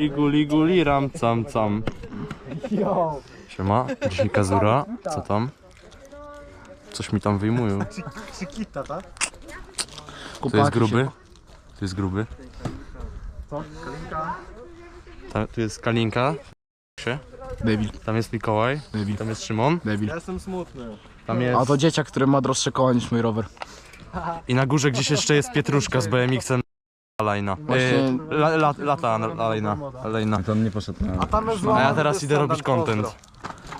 Guli guli ram cam cam. Siema, dzisiaj Kazura, co tam? Coś mi tam wyjmują. Przykita, tak? Tu jest gruby. Tu jest gruby. Co? Kalinka? Ta, tu jest Kalinka. Się. Debil, Tam jest Mikołaj. debil, Tam jest Szymon. debil. Ja jestem smutny. Tam jest... A to dzieciak, który ma droższe koła niż mój rower. I na górze gdzieś jeszcze jest Pietruszka z BMX-em. Alejna. Właśnie- E, la, la, lata Alejna. Alejna. To on nie poszedł na... A tam jest A ja teraz idę robić content.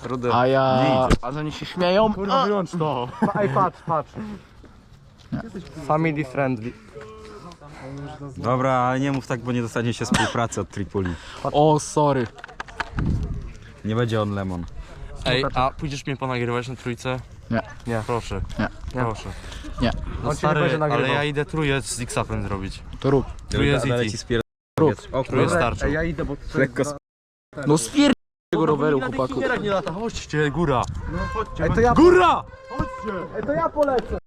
Rudy. A ja... A że oni się śmieją? Kurwa, wyłącz to. Ej, patrz, patrz. Family friendly. Dobra, ale nie mów tak, bo nie dostanie się współpracy od Tripoli. O, sorry. Nie będzie on lemon. Ej, a pójdziesz mnie ponagrywać na trójce? Nie. Nie. Proszę. Nie. Proszę. No On cię nie stary, będzie nagrywał. ale ja idę trójec z X-Upem zrobić. To rób. Trójec Ale i ci spier... Rób. O, kurwa. starczą. Ja idę, bo to Lekko sp... No spier... tego roweru, chłopaku. nie lata, chodźcie, góra. Ej, to ja... Góra! Ej, to ja polecę.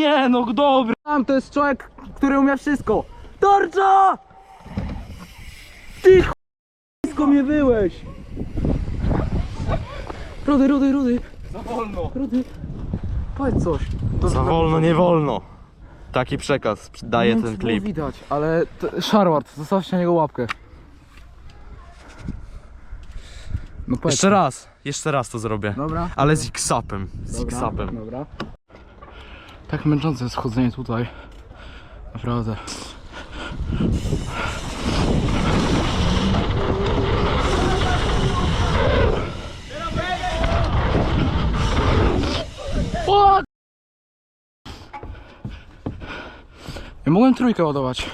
Nie, no dobry. Tam to jest człowiek, który umie wszystko. Torcza! Ty ch... blisko mnie byłeś. Rudy, rudy, rudy. Za wolno. Rudy. Powiedz coś. To Za wolno, nie wolno. Taki przekaz daje wiem, ten czy było klip. widać, ale Sharward, zostawcie na niego łapkę. No powiedz. Jeszcze raz, jeszcze raz to zrobię. Dobra. Ale z X-Upem. Z Dobra, X-Upem. Dobra. Tak męczące jest chodzenie tutaj. Naprawdę. O! Ja mogłem trójkę ładować.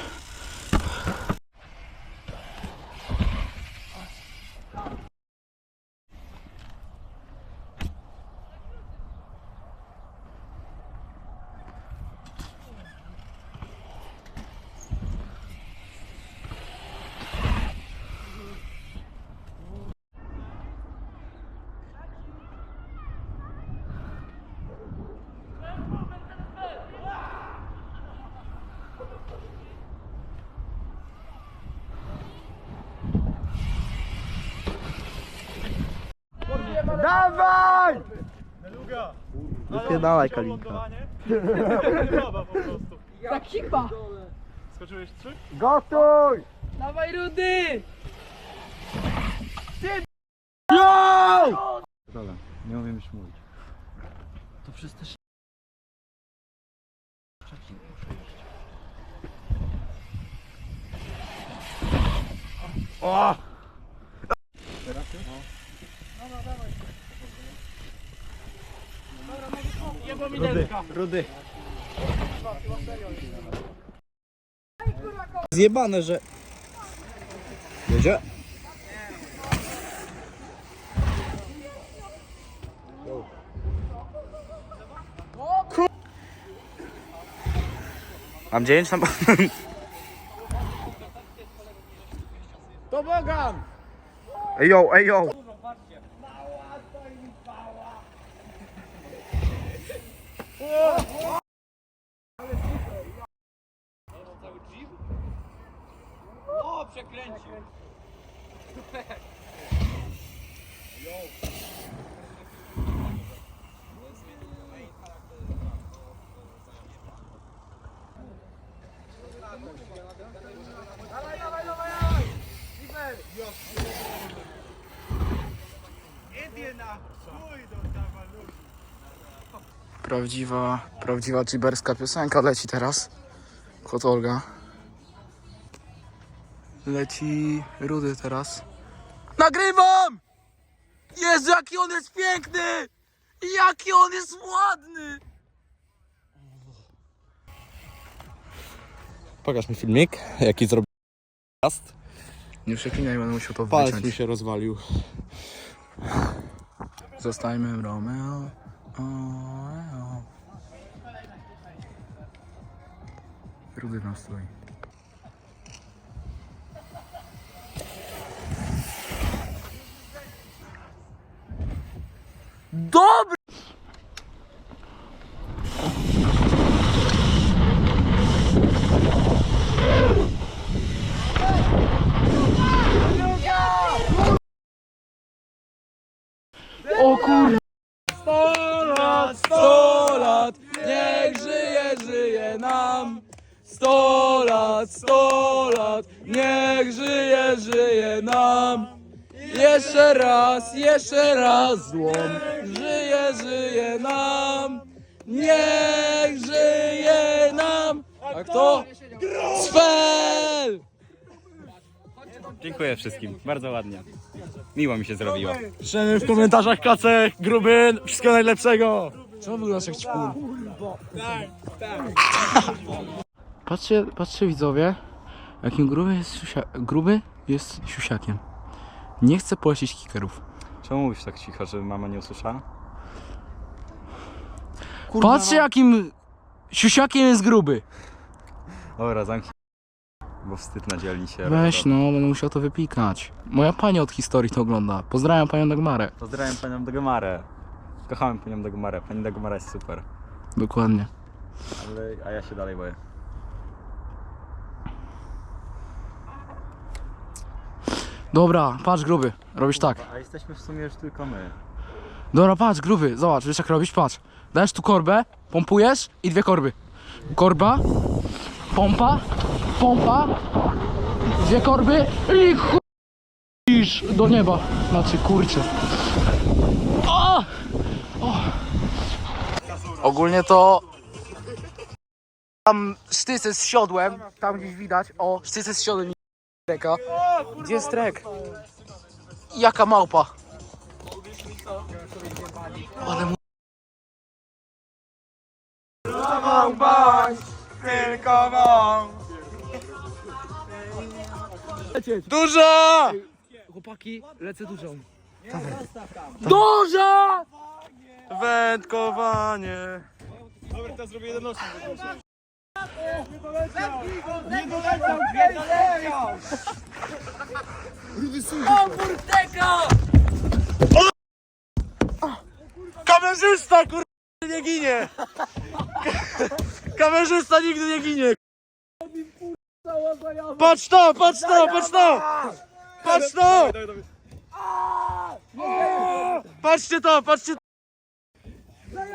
Dawaj! Wypierdalaj Kalinka. Ekipa! Skoczyłeś trzy? Gotuj! Dawaj Rudy! Dobra, nie umiem już mówić. To przez też... Rudy. Zjebane, że... Jedzie? Mam dziewięć tam... To Bogan! Ej yo, ej yo! cały jeep? O, przekręcił! Yo! Prawdziwa, prawdziwa giberska piosenka leci teraz. Kot Olga. Leci Rudy teraz. Nagrywam! Jezu, jaki on jest piękny! Jaki on jest ładny! Pokaż mi filmik, jaki zrobił podcast. Nie przeklinaj, będę musiał to Palec wyciąć. mi się rozwalił. Zostajmy w Romeo. O, o. Rudy tam stoi. Dobry! O kur... Sto lat, sto lat, niech żyje, żyje nam. Sto lat, niech żyje, żyje nam. Jeszcze raz, jeszcze raz złom, żyje, żyje nam. Niech żyje nam. A kto? Spell! Dziękuję wszystkim, bardzo ładnie. Miło mi się zrobiło. Piszemy w komentarzach Kacek, Grubyn, wszystkiego najlepszego. Czemu wyglądasz jak ćpun? Patrzcie, patrzcie widzowie, jakim gruby jest, siusia, gruby jest siusiakiem. Nie chce polecić kickerów. Czemu mówisz tak cicho, żeby mama nie usłyszała? Patrzcie jakim siusiakiem jest gruby. Dobra, zamknij. Bo wstyd na dzielni się. Weź no, będę musiał to wypikać. Moja pani od historii to ogląda. Pozdrawiam panią Dagmarę. Pozdrawiam panią Dagmarę. Kochałem panią Dagmarę. Pani Dagmara jest super. Dokładnie. Ale, a ja się dalej boję. Dobra, patrz gruby, robisz tak. A jesteśmy w sumie już tylko my. Dobra, patrz gruby, zobacz, wiesz jak robisz, patrz. Dajesz tu korbę, pompujesz i dwie korby. Korba, pompa, pompa, dwie korby i chuj do nieba. Znaczy, kurczę. O! O! Ogólnie to tam sztyce z siodłem, tam gdzieś widać, o, sztyce z siodłem i reka. Gdzie jest trek? Jaka małpa? Ale mu... Duża! Chłopaki, lecę dużą. Duża! Wędkowanie. Kamerzysta, kur... nie ginie! Kamerzysta nigdy nie ginie! Patrz to, patrz to, patrz to! Patrz to! Patrzcie to, patrzcie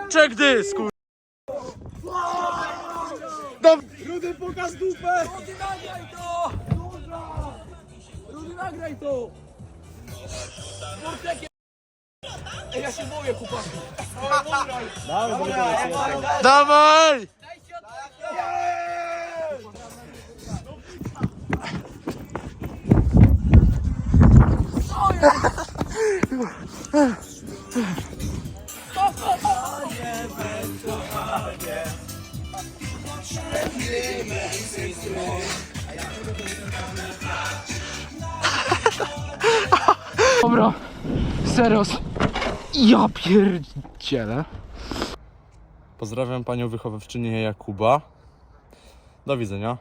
Check this, kur... Dob... Rudy, pokaż dupę! Rudy, nagraj to! Ej, ja się boję, chłopaki. Dawaj! Dobra, seros. Ja pierdzielę. Pozdrawiam panią wychowawczynię Jakuba. Do widzenia.